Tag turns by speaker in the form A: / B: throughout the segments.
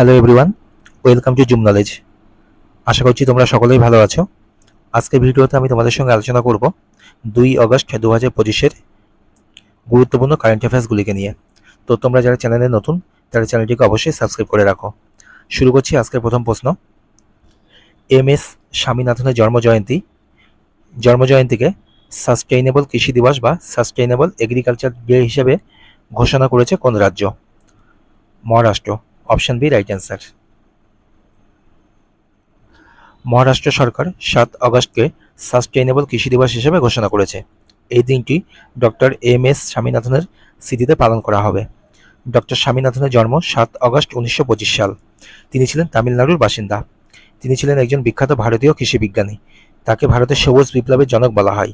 A: Hello everyone welcome to Zoom knowledge আশা করছি তোমরা সকলেই ভালো আছো। আজকের ভিডিওতে আমি তোমাদের সঙ্গে আলোচনা করব দুই অগস্ট দু হাজার পঁচিশের গুরুত্বপূর্ণ কারেন্ট অ্যাফেয়ার্সগুলিকে নিয়ে। তো তোমরা যারা চ্যানেলে নতুন, তারা চ্যানেলটিকে অবশ্যই সাবস্ক্রাইব করে রাখো। শুরু করছি আজকের প্রথম প্রশ্ন। এম এস স্বামীনাথনের জন্মজয়ন্তী। জন্মজয়ন্তীকে সাস্টেইনেবল কৃষি দিবস বা সাস্টেইনেবল এগ্রিকালচার ডে হিসেবে ঘোষণা করেছে কোন রাজ্য? Maharashtra. Option B right answer Maharashtra সরকার সাত আগস্টকে সাস্টেইনেবল কৃষি দিবস হিসেবে ঘোষণা করেছে। এই দিনটি ডক্টর এম এস স্বামীনাথনের স্মৃতিতে পালন করা হবে। ডক্টর স্বামীনাথনের জন্ম সাত আগস্ট উনিশশো পঁচিশ সাল। তিনি ছিলেন তামিলনাড়ুর বাসিন্দা। তিনি ছিলেন একজন বিখ্যাত ভারতীয় কৃষি বিজ্ঞানী। তাকে ভারতের সবুজ বিপ্লবের জনক বলা হয়।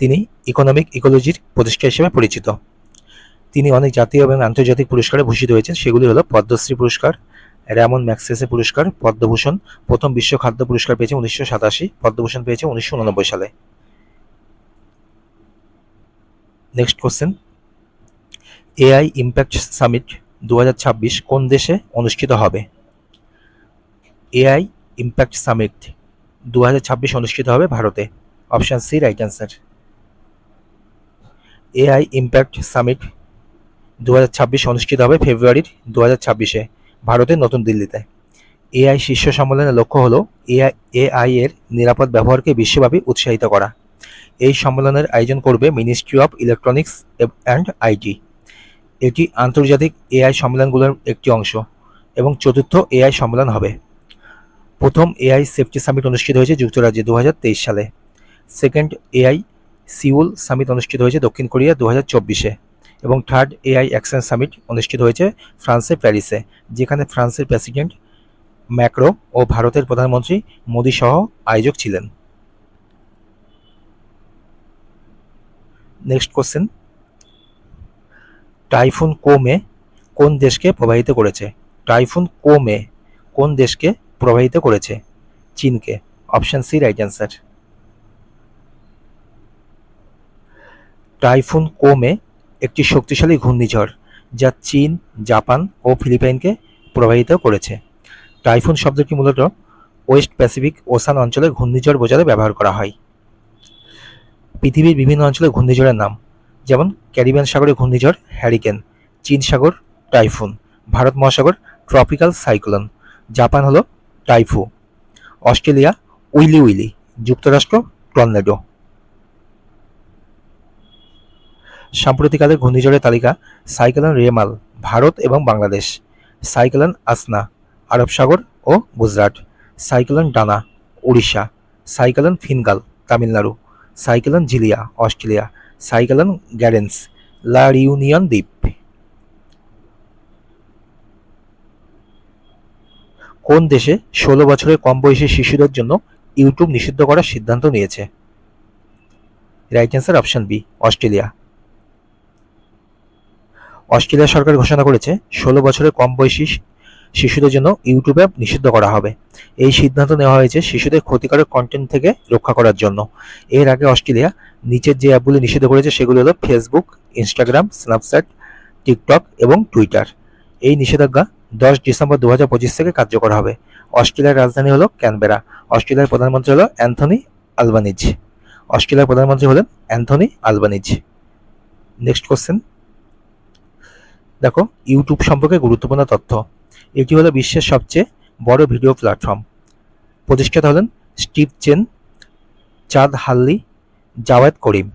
A: তিনি ইকোনমিক ইকোলজির প্রতিষ্ঠা হিসেবে পরিচিত। তিনি অনেক জাতীয় এবং আন্তর্জাতিক পুরস্কারে ভূষিত হয়েছেন। সেগুলি হলো পদ্মশ্রী পুরস্কার, র্যামন ম্যাক্সেসে পুরস্কার, পদ্মভূষণ, প্রথম বিশ্ব খাদ্য পুরস্কার পেয়েছে উনিশশো সাতাশি, পদ্মভূষণ পেয়েছে উনিশশো উননব্বই সালে। Next question AI impact summit দু হাজার ছাব্বিশ কোন দেশে অনুষ্ঠিত হবে? এআই ইম্প্যাক্ট সামিট দু হাজার ছাব্বিশ অনুষ্ঠিত হবে ভারতে। Option C right answer AI impact summit দু হাজার ছাব্বিশ অনুষ্ঠিত হবে ফেব্রুয়ারির দু ছাব্বিশে, ভারতের নতুন দিল্লিতে। এআই শীর্ষ সম্মেলনের লক্ষ্য হল এআই এআই এর নিরাপদ ব্যবহারকে বিশ্বব্যাপী উৎসাহিত করা। এই সম্মেলনের আয়োজন করবে ministry of electronics and IT. এটি আন্তর্জাতিক এআই সম্মেলনগুলোর একটি অংশ এবং চতুর্থ এআই সম্মেলন হবে। প্রথম এআই সেফটি সামিট অনুষ্ঠিত হয়েছে যুক্তরাজ্যে দু হাজার তেইশ সালে। সেকেন্ড এআই সিউল সামিট অনুষ্ঠিত হয়েছে দক্ষিণ কোরিয়া দু হাজার চব্বিশে। এবং থার্ড এআই অ্যাকশন সামিট অনুষ্ঠিত হয়েছে ফ্রান্সের প্যারিসে, যেখানে ফ্রান্সের প্রেসিডেন্ট ম্যাক্রো ও ভারতের প্রধানমন্ত্রী মোদী সহ আয়োজক ছিলেন। নেক্সট কোশ্চেন টাইফুন কোমে কোন দেশকে প্রভাবিত করেছে? টাইফুন কোমে কোন দেশকে প্রভাবিত করেছে? চীনকে। Option C right answer typhoon কোমে একটি শক্তিশালী ঘূর্ণিঝড় যা চীন, জাপান ও ফিলিপাইনকে প্রভাবিত করেছে। টাইফুন শব্দটি মূলত ওয়েস্ট প্যাসিফিক ওসান অঞ্চলে ঘূর্ণিঝড় বোঝাতে ব্যবহার করা হয়। পৃথিবীর বিভিন্ন অঞ্চলে ঘূর্ণিঝড়ের নাম, যেমন ক্যারিবিয়ান সাগরে ঘূর্ণিঝড়, হ্যারিকেন, চীন সাগর, টাইফুন, ভারত মহাসাগর, ট্রপিক্যাল সাইক্লোন, জাপান হলো টাইফু, অস্ট্রেলিয়া, উইলি উইলি, যুক্তরাষ্ট্র, টর্নেডো। সাম্প্রতিককালের ঘূর্ণিঝড়ের তালিকা, সাইক্লোন রেমাল, ভারত এবং বাংলাদেশ, সাইক্লোন আসনা, আরব সাগর ও Gujarat, cyclone Dana Odisha cyclone Fengal, Tamil Nadu, cyclone Zelia, Australia, cyclone Garance, La Reunion দ্বীপ। কোন দেশে ষোলো বছরের কম বয়সী শিশুদের জন্য ইউটিউব নিষিদ্ধ করার সিদ্ধান্ত নিয়েছে? Right answer option B, Australia. Australia সরকার ঘোষণা করেছে, ষোলো বছরের কম বয়সী শিশুদের জন্য ইউটিউব অ্যাপ নিষিদ্ধ করা হবে। এই সিদ্ধান্ত নেওয়া হয়েছে শিশুদের ক্ষতিকারক কন্টেন্ট থেকে রক্ষা করার জন্য। এর আগে অস্ট্রেলিয়া নিচের যে অ্যাপগুলি নিষিদ্ধ করেছে, সেগুলো হলো ফেসবুক ইনস্টাগ্রাম স্ন্যাপচ্যাট টিকটক এবং টুইটার এই নিষেধাজ্ঞা দশ ডিসেম্বর দু হাজার পঁচিশ থেকে কার্যকর হবে। অস্ট্রেলিয়ার রাজধানী হলো ক্যানবেরা। অস্ট্রেলিয়ার প্রধানমন্ত্রী হলো অ্যান্থনি আলবানিজ। অস্ট্রেলিয়ার প্রধানমন্ত্রী হলেন অ্যান্থনি আলবানিজ। নেক্সট কোশ্চেন দেখো ইউটিউব সম্পর্কে গুরুত্বপূর্ণ তথ্য। এটি হলো বিশ্বের সবচেয়ে বড় ভিডিও প্ল্যাটফর্ম। প্রতিষ্ঠাতা হলেন স্টিভ চেন, চাঁদ হাল্লি, জাওয়াদ করিম।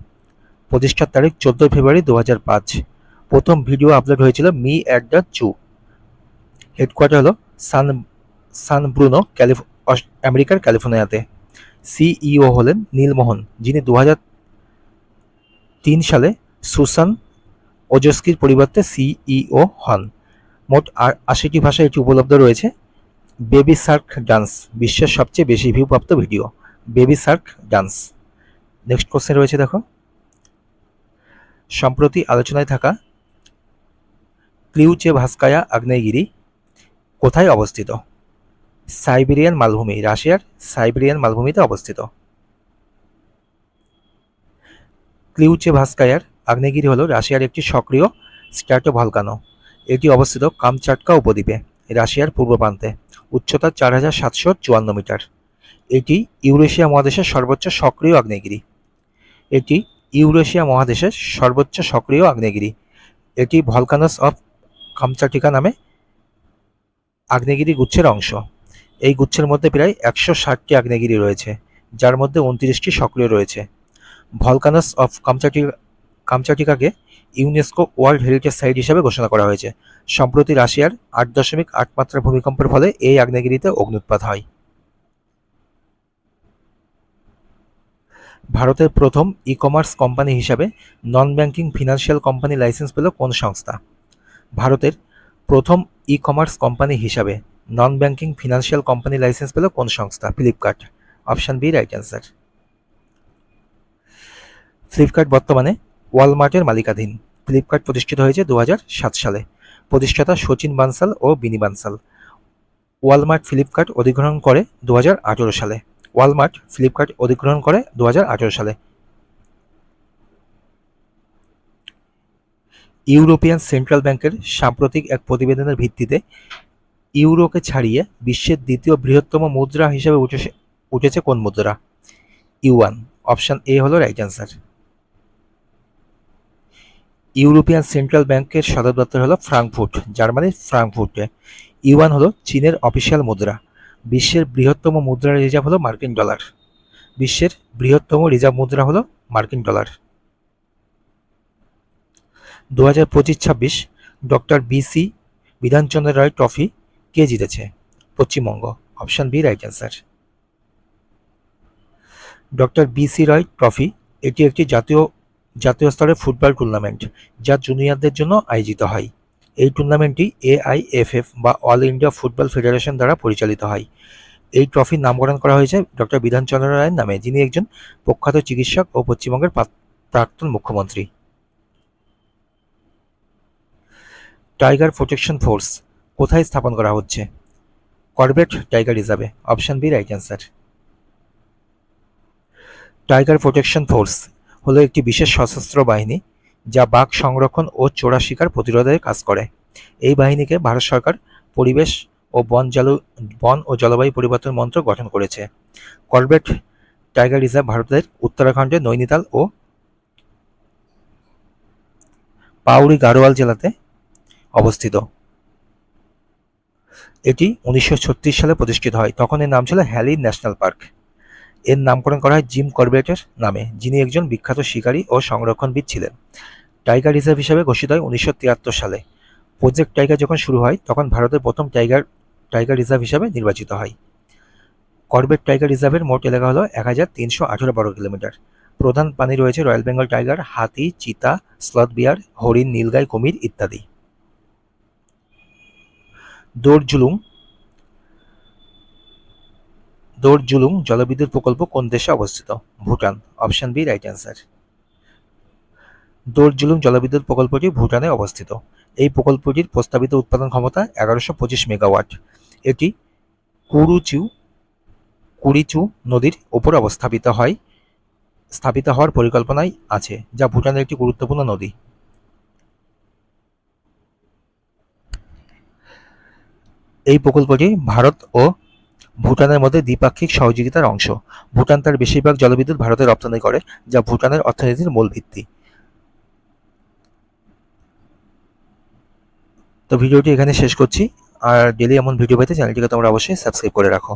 A: প্রতিষ্ঠার তারিখ চোদ্দোই ফেব্রুয়ারি দু হাজার পাঁচ। প্রথম ভিডিও আপলোড হয়েছিল me at the zoo headquarter হলো সান সান ব্রুনো, ক্যালিফ আমেরিকার ক্যালিফোর্নিয়াতে। সিইও হলেন নীলমোহন, যিনি দু তিন সালে সুসান ওজস্কির পরিবর্তে সিইও হন। মোট আশিটি ভাষায় এটি উপলব্ধ রয়েছে। বেবি সার্ক ডান্স, বিশ্বের সবচেয়ে বেশি ভিউপ্রাপ্ত video, baby shark dance. Next question রয়েছে দেখো। সম্প্রতি আলোচনায় থাকা ক্লিউচে ভাস্কায়া আগ্নেয়গিরি কোথায় অবস্থিত? সাইবেরিয়ান মালভূমি, রাশিয়ার সাইবেরিয়ান মালভূমিতে অবস্থিত। ক্লিউচে ভাস্কায়ার আগ্নেয়গিরি হল রাশিয়ার একটি সক্রিয় স্ট্র্যাটোভলকানো এটি অবস্থিত কামচাটকা উপদ্বীপে, রাশিয়ার পূর্ব প্রান্তে, উচ্চতা চার হাজার সাতশো চুয়ান্ন মিটার। এটি ইউরেশিয়া মহাদেশের সর্বোচ্চ সক্রিয় আগ্নেয়গিরি। এটি ইউরেশিয়া মহাদেশের সর্বোচ্চ সক্রিয় আগ্নেয়গিরি। এটি ভলকানাস অফ কামচাটিকা নামে আগ্নেয়গিরি গুচ্ছের অংশ। এই গুচ্ছের মধ্যে প্রায় একশো ষাটটি আগ্নেয়গিরি রয়েছে, যার মধ্যে উনত্রিশটি সক্রিয় রয়েছে। ভলকানাস অফ কামচাটিকা কামচাটিকাকে ইউনেস্কো ওয়ার্ল্ড হেরিটেজ সাইট হিসেবে ঘোষণা করা হয়েছে। সম্প্রতি রাশিয়ার আট দশমিক আট মাত্রা ভূমিকম্পের ফলে এই আগ্নেয়গিরিতে অগ্নুৎপাত হয়। ভারতের প্রথম ই কমার্স কোম্পানি হিসাবে non banking financial company licence পেল কোন সংস্থা? ভারতের প্রথম ই কমার্স কোম্পানি হিসাবে non banking financial company licence পেল কোন সংস্থা? Flipkart. Option B, right answer. Flipkart বর্তমানে ওয়ালমার্টের মালিকাধীন। ফ্লিপকার্ট প্রতিষ্ঠিত হয়েছে দু হাজার সাত সালে। প্রতিষ্ঠাতা সচিন বানসাল ও বিনি বানসাল। ওয়ালমার্ট ফ্লিপকার্ট অধিগ্রহণ করে দু হাজার আঠেরো সালে। ওয়ালমার্ট ফ্লিপকার্ট অধিগ্রহণ করে দু হাজার আঠেরো সালে। ইউরোপিয়ান সেন্ট্রাল ব্যাংকের সাম্প্রতিক এক প্রতিবেদনের ভিত্তিতে ইউরোকে ছাড়িয়ে বিশ্বের দ্বিতীয় বৃহত্তম মুদ্রা হিসেবে উঠেছে উঠেছে কোন মুদ্রা? ইউয়ান। অপশন এ হলো রাইট অ্যান্সার। ইউরোপিয়ান সেন্ট্রাল ব্যাংকের সদর দপ্তর হলো ফ্রাঙ্কফুর্ট জার্মানির ফ্রাঙ্কফুর্টে ইউয়ান হলো চীনের অফিসিয়াল মুদ্রা। বিশ্বের বৃহত্তম মুদ্রা রিজার্ভ হলো মার্কিন ডলার। বিশ্বের বৃহত্তম রিজার্ভ মুদ্রা হলো মার্কিন ডলার। দু হাজার পঁচিশ ছাব্বিশ doctor B C Bidhan Chandra Roy trophy কে জিতেছে? Paschimbanga. Option B, right answer. Doctor B C Roy trophy, এটি একটি জাতীয় জাতীয় স্তরের ফুটবল টুর্নামেন্ট, যা জুনিয়রদের জন্য আয়োজিত হয়। এই টুর্নামেন্টটি এআইএফএফ বা অল ইন্ডিয়া ফুটবল ফেডারেশন দ্বারা পরিচালিত হয়। এই ট্রফির নামকরণ করা হয়েছে ডক্টর বিধানচন্দ্র রায়ের নামে, যিনি একজন প্রখ্যাত চিকিৎসক ও পশ্চিমবঙ্গের প্রাক্তন মুখ্যমন্ত্রী। টাইগার প্রোটেকশন ফোর্স কোথায় স্থাপন করা হচ্ছে? করবেট টাইগার রিজার্ভে, option B, right answer. Tiger protection force হলো একটি বিশেষ সশস্ত্র বাহিনী, যা বাঘ সংরক্ষণ ও চোরা শিকার প্রতিরোধের কাজ করে। এই বাহিনীকে ভারত সরকার পরিবেশ ও বন জল, বন ও জলবায়ু পরিবর্তন মন্ত্র গঠন করেছে। করবেট টাইগার রিজার্ভ ভারতের উত্তরাখণ্ডের নৈনিতাল ও পাউরি গাড়োয়াল জেলাতে অবস্থিত। এটি উনিশশো ছত্রিশ সালে প্রতিষ্ঠিত হয়। তখন এর নাম ছিল হ্যালি ন্যাশনাল পার্ক। এর নামকরণ করা হয় জিম করবেটের নামে, যিনি একজন বিখ্যাত শিকারী ও সংরক্ষণবিদ ছিলেন। টাইগার রিজার্ভ হিসেবে ঘোষিত হয় উনিশশো তিয়াত্তর সালে। প্রজেক্ট টাইগার যখন শুরু হয়, তখন ভারতের প্রথম টাইগার টাইগার রিজার্ভ হিসাবে নির্বাচিত হয়। করবেট টাইগার রিজার্ভের মোট এলাকা হলো এক হাজার তিনশো আঠেরো বর্গ কিলোমিটার। প্রধান প্রাণী রয়েছে রয়্যাল বেঙ্গল টাইগার, হাতি, চিতা, স্লথ বিয়ার, হরিণ, নীলগাই, কুমির ইত্যাদি। দোরজুলুং দোরজুলুং জলবিদ্যুৎ প্রকল্প কোন দেশে অবস্থিত? Bhutan. Option B right answer Dorjilung জলবিদ্যুৎ প্রকল্পটি ভুটানে অবস্থিত। এই প্রকল্পটির প্রস্তাবিত উৎপাদন ক্ষমতা এগারোশো পঁচিশ মেগাওয়াট। এটি কুরুচু কুড়িচু নদীর ওপর অবস্থাপিত হয়, স্থাপিত হওয়ার পরিকল্পনায় আছে, যা ভুটানের একটি গুরুত্বপূর্ণ নদী। এই প্রকল্পটি ভারত ও ভুটানের মধ্যে দ্বিপাক্ষিক সহযোগিতার অংশ। ভুটান তার বেশিরভাগ জলবিদ্যুৎ ভারতে রপ্তানি করে, যা ভুটানের অর্থনীতির মূল ভিত্তি। তো ভিডিওটি এখানে শেষ করছি। আর ডেলি এমন ভিডিও পেতে চ্যানেলটিকে তোমরা অবশ্যই সাবস্ক্রাইব করে রাখো।